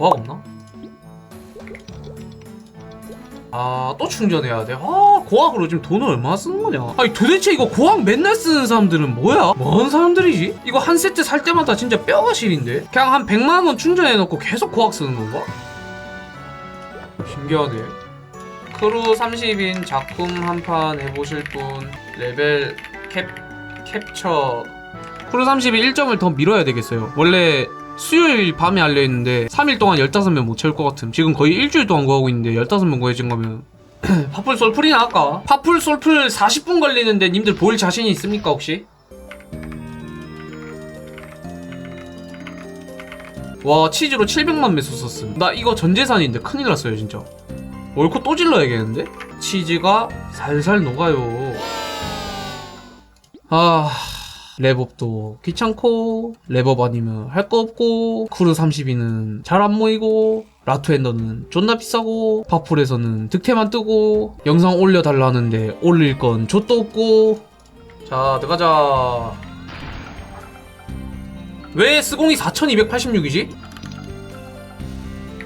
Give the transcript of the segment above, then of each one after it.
고학 없나? 아, 또 충전해야 돼. 아, 고학으로 지금 돈을 얼마나 쓰는 거냐? 아니, 도대체 이거 고학 맨날 쓰는 사람들은 뭐야? 뭔 사람들이지? 이거 한 세트 살 때마다 진짜 뼈가 시린데? 그냥 한 100만원 충전해놓고 계속 고학 쓰는 건가? 신기하네. 크루 30인 작품 한 판 해보실 분, 레벨 캡, 캡처. 크루 30이 1점을 더 밀어야 되겠어요. 원래 수요일 밤에 알려 있는데 3일 동안 15명 못 채울 것 같음 지금 거의 일주일 동안 구하고 있는데 15명 구해진 거면 파풀 솔풀이나 할까? 파풀 솔풀 40분 걸리는데 님들 보일 자신이 있습니까 혹시? 와 치즈로 700만 매수 썼음 나 이거 전재산인데 큰일 났어요 진짜 월코 또 질러야겠는데? 치즈가 살살 녹아요 아... 랩업도 귀찮고 랩업 아니면 할 거 없고 크루 32는 잘 안 모이고 라투엔더는 존나 비싸고 파풀에서는 득템만 뜨고 영상 올려달라는데 올릴 건 좆도 없고 자 들어가자 왜 스공이 4286이지?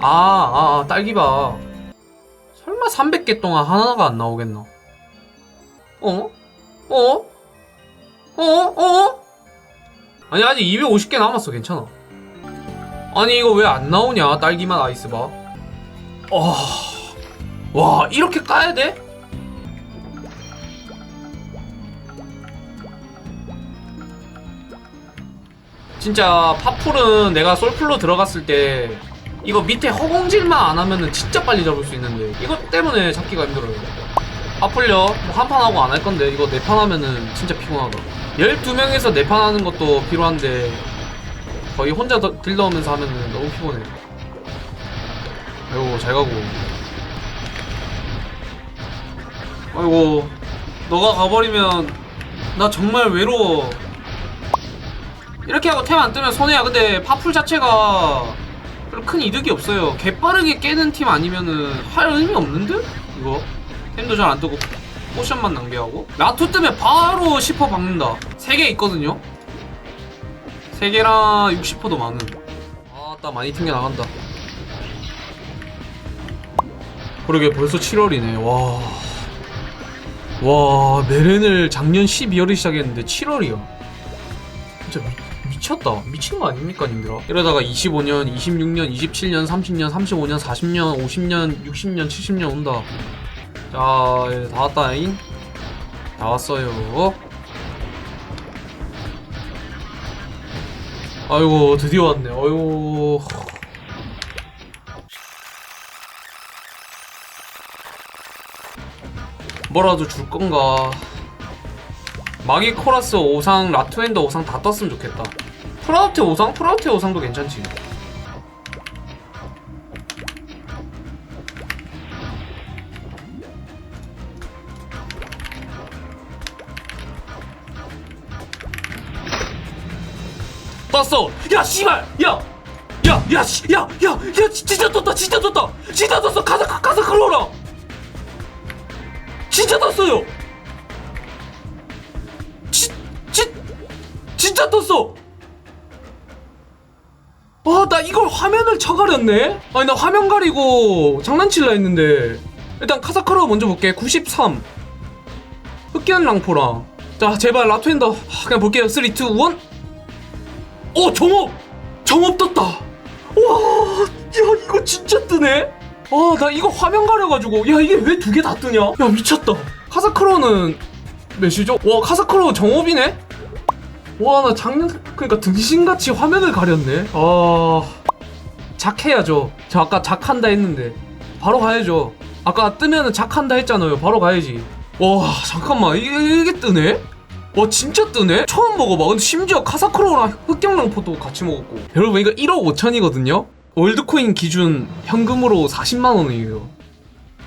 아, 아, 아 딸기바 설마 300개 동안 하나가 안 나오겠나? 어? 어? 어? 어? 아니 아직 250개 남았어 괜찮아 아니 이거 왜 안 나오냐 딸기맛 아이스바 어... 와 이렇게 까야 돼? 진짜 파풀은 내가 솔플로 들어갔을 때 이거 밑에 허공질만 안 하면은 진짜 빨리 잡을 수 있는데 이것 때문에 잡기가 힘들어요 파풀려 뭐 한 판 하고 안 할 건데 이거 네 판 하면은 진짜 피곤하다. 12명에서 네 판 하는 것도 필요한데 거의 혼자 더- 딜 넣으면서 하면은 너무 피곤해. 아이고 잘 가고. 아이고 너가 가버리면 나 정말 외로워. 이렇게 하고 템 안 뜨면 손해야. 근데 파풀 자체가 별로 큰 이득이 없어요. 개빠르게 깨는 팀 아니면은 할 의미 없는데? 이거 템도 잘 안 뜨고 포션만 낭비하고 라투 뜨면 바로 10% 박는다 3개 있거든요 3개랑 60%도 많은 아따 많이 튕겨 나간다 그러게 벌써 7월이네 와. 와, 메렌을 작년 12월에 시작했는데 7월이야. 진짜 미, 미쳤다. 미친 거 아닙니까, 님들아? 이러다가 25년, 26년, 27년, 30년, 35년, 40년, 50년, 60년, 70년 온다. 자, 예, 다 왔다잉. 다 왔어요. 아이고, 드디어 왔네. 아이고. 뭐라도 줄 건가. 마기 코라스 5상, 라투엔더 5상 다 떴으면 좋겠다. 프라우테 5상? 프라우테 5상도 괜찮지. 떴어! 야, 씨발! 야! 야, 야, 씨, 야, 야, 야, 지- 진짜 떴다, 진짜 떴다! 진짜 떴어! 가자, 가- 가자, 글로라! 진짜 떴어요! 지, 지, 진짜 떴어! 아, 나 이걸 화면을 쳐가렸네? 아니, 나 화면 가리고 장난칠라 했는데. 일단 카사카로 먼저 볼게. 93. 흑기한 랑포랑. 자, 제발 라투엔더. 하, 그냥 볼게요. 3, 2, 1. 오, 정업! 정업 떴다! 와, 야, 이거 진짜 뜨네? 아, 나 이거 화면 가려가지고. 야, 이게 왜 두 개 다 뜨냐? 야, 미쳤다. 카사크로는 몇이죠? 와, 카사크로 정업이네? 와, 나 작년, 그니까 등신같이 화면을 가렸네. 아, 작해야죠. 저 아까 작한다 했는데. 바로 가야죠. 아까 뜨면은 작한다 했잖아요. 바로 가야지. 와, 잠깐만. 이게, 이게 뜨네? 와 진짜 뜨네? 처음 먹어봐. 근데 심지어 카사크로랑 흑경랑포도 같이 먹었고. 여러분 이거 1억 5천이거든요? 월드코인 기준 현금으로 40만원이에요.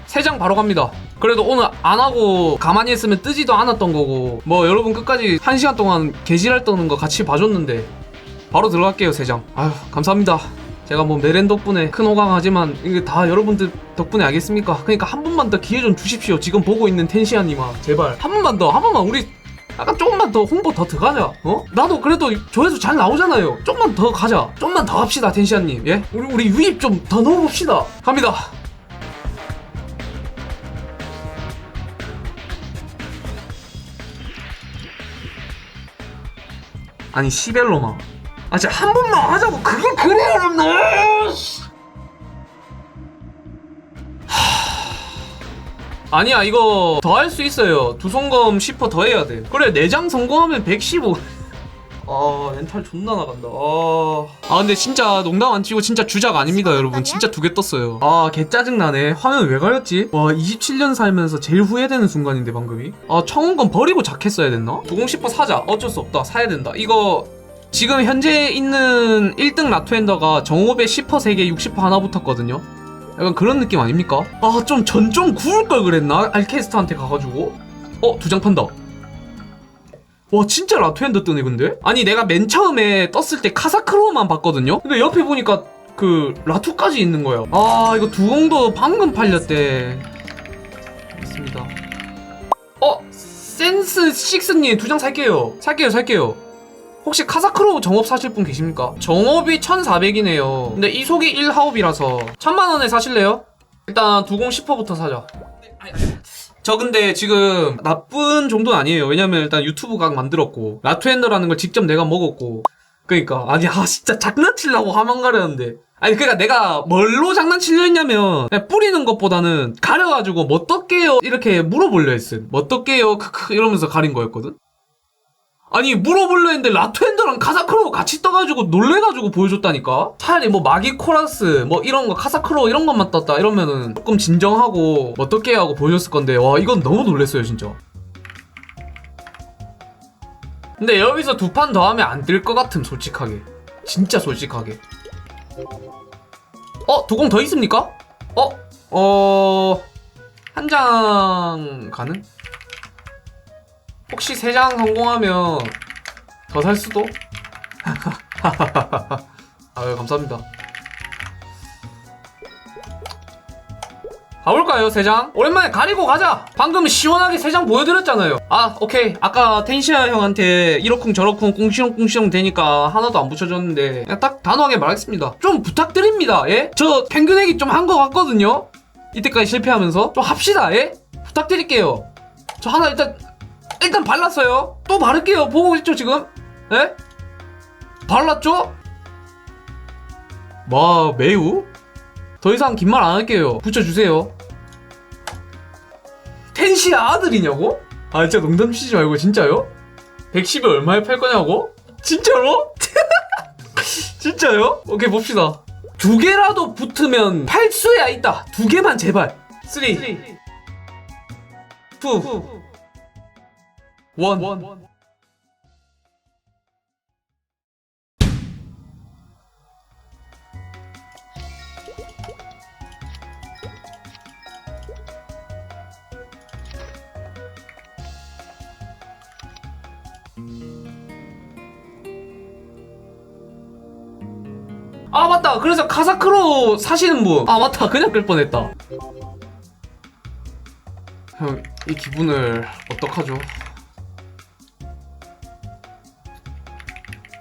3장 바로 갑니다. 그래도 오늘 안 하고 가만히 있으면 뜨지도 않았던 거고. 뭐 여러분 끝까지 1시간 동안 개지랄 떠는 거 같이 봐줬는데 바로 들어갈게요 3장. 아휴 감사합니다. 제가 뭐 메렌 덕분에 큰 호강하지만 이게 다 여러분들 덕분에 알겠습니까? 그러니까 한 번만 더 기회 좀 주십시오. 지금 보고 있는 텐시아님아 제발. 한 번만 더. 한 번만 우리 약간 조금만 더 홍보 더 들어가자. 어? 나도 그래도 조회수 잘 나오잖아요. 좀만 더 가자. 좀만 더 합시다 텐시아님. 예? 우리 우리 유입 좀 더 넣어봅시다. 갑니다. 아니 시벨로마 아 진짜 한 번만 하자고. 그게 그래 아니야 이거 더 할 수 있어요. 두성검 10%더 해야 돼. 그래 4장 성공하면 115아 멘탈 존나 나간다. 아, 아 근데 진짜 농담 안 치고 진짜 주작 아닙니다 여러분. 진짜 두 개 떴어요. 아 개 짜증나네. 화면 왜 가렸지? 와 27년 살면서 제일 후회되는 순간인데 방금이? 아 청원건 버리고 자켓 써야 됐나? 9010% 사자. 어쩔 수 없다. 사야 된다. 이거 지금 현재 있는 1등 라투엔더가 정오배 10% 3개 60% 하나 붙었거든요 약간 그런 느낌 아닙니까? 아 좀 전 좀 구울 걸 그랬나? 알케스트한테 가가지고 어 두 장 판다 와 진짜 라투엔더 뜨네 근데? 아니 내가 맨 처음에 떴을 때 카사크로만 봤거든요? 근데 옆에 보니까 그 라투까지 있는 거예요 아 이거 두공도 방금 팔렸대 맞습니다 어? 센스 6님 두 장 살게요 살게요 살게요 혹시 카사크로 정업 사실 분 계십니까? 정업이 1400이네요. 근데 이 속이 1하옵이라서 1000만원에 사실래요? 일단 두공 10%부터 사자. 저 근데 지금 나쁜 정도는 아니에요. 왜냐면 일단 유튜브 각 만들었고 라투엔더라는 걸 직접 내가 먹었고 그러니까. 아니 아 진짜 장난치려고 하만 가려는데. 아니 그러니까 내가 뭘로 장난치려 했냐면 뿌리는 것보다는 가려가지고 뭐 떴게요? 이렇게 물어보려 했음. 뭐 떴게요? 크크 이러면서 가린 거였거든 아니 물어보려 했는데 라투엔더랑 카사크로 같이 떠가지고 놀래가지고 보여줬다니까 차라리 뭐 마기 코라스 뭐 이런 거 카사크로 이런 것만 떴다 이러면은 조금 진정하고 뭐 어떻게 하고 보여줬을 건데 와 이건 너무 놀랬어요 진짜 근데 여기서 두 판 더 하면 안뜰것 같음 솔직하게 진짜 솔직하게 어? 두 공 더 있습니까? 어? 어... 한 장 가는? 혹시 세장 성공하면 더 살 수도? 아유 감사합니다. 가볼까요 세 장? 오랜만에 가리고 가자. 방금 시원하게 세장 보여드렸잖아요. 아 오케이 아까 텐시아 형한테 이러쿵 저러쿵 꿍시렁꿍시렁 되니까 하나도 안 붙여줬는데 그냥 딱 단호하게 말하겠습니다. 좀 부탁드립니다. 예? 저 펭귄애기 좀한 거 같거든요. 이때까지 실패하면서 좀 합시다. 예? 부탁드릴게요. 저 하나 일단 일단 발랐어요. 또 바를게요. 보고 있죠 지금? 예? 발랐죠? 와 매우? 더 이상 긴 말 안 할게요. 붙여주세요. 텐시아 아들이냐고? 아 진짜 농담 치지 말고 진짜요? 110에 얼마에 팔 거냐고? 진짜로? 진짜요? 오케이 봅시다. 두 개라도 붙으면 팔 수야 있다. 두 개만 제발. 3 2 1 아 맞다. 그래서 카사크로 사시는 분아 맞다. 그냥 끌 뻔했다. 형 이 기분을 어떡하죠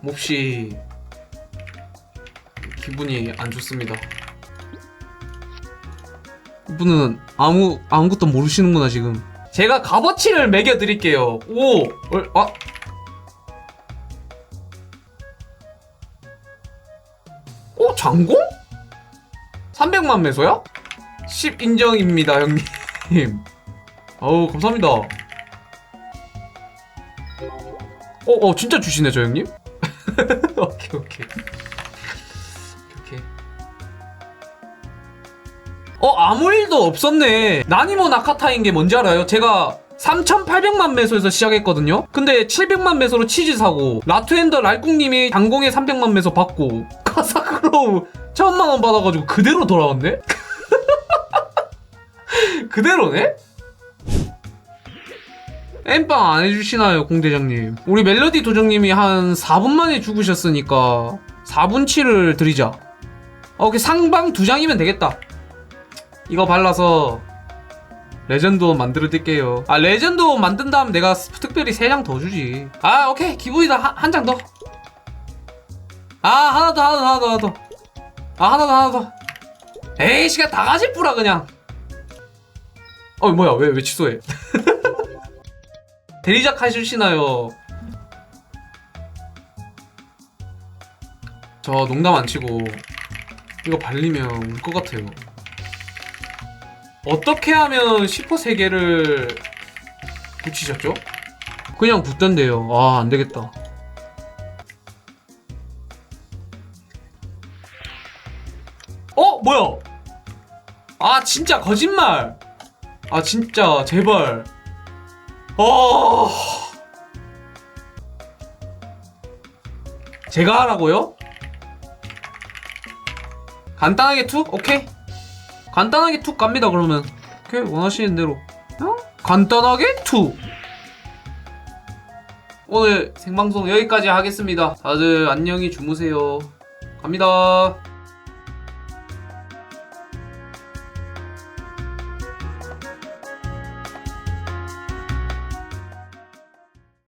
몹시 기분이 안 좋습니다 이분은 아무 아무것도 모르시는구나 지금 제가 값어치를 매겨 드릴게요 오 얼, 아 어? 장공? 300만 매소야? 10 인정입니다 형님 어우 감사합니다 어, 어 진짜 주시네 저 형님? 오케이 오케이 오케이 어 아무 일도 없었네 나니모 나카타인 게 뭔지 알아요? 제가 3,800만 매소에서 시작했거든요. 근데 700만 매소로 치즈 사고 라투엔더 랄꿍님이 장공에 300만 매소 받고 카사크로우 1000만 원 받아가지고 그대로 돌아왔네? 그대로네? 엠빵 안 해주시나요, 공대장님? 우리 멜로디 도정님이 한 4분 만에 죽으셨으니까 4분치를 드리자. 어, 오케이, 상방 두 장이면 되겠다. 이거 발라서 레전드 원 만들어 드릴게요. 아 레전드 원 만든 다음 내가 특별히 3장 더 주지. 아 오케이 기분이다 한 장 더. 아 하나 더 하나 더 하나 더 하나 더. 아 하나 더 하나 더. 에이 시간 다 가질 뿌라 그냥. 어 뭐야 왜 왜 취소해? 대리작 하실시나요? 저 농담 안 치고 이거 발리면 울 것 같아요. 어떻게 하면 슈퍼 세 개를 붙이셨죠? 그냥 붙던데요. 아, 안 되겠다. 어, 뭐야? 아, 진짜 거짓말. 아, 진짜 제발. 어. 제가 하라고요? 간단하게 툭? 오케이. 간단하게 툭 갑니다 그러면 오케이 원하시는 대로 어? 간단하게 툭 오늘 생방송 여기까지 하겠습니다 다들 안녕히 주무세요 갑니다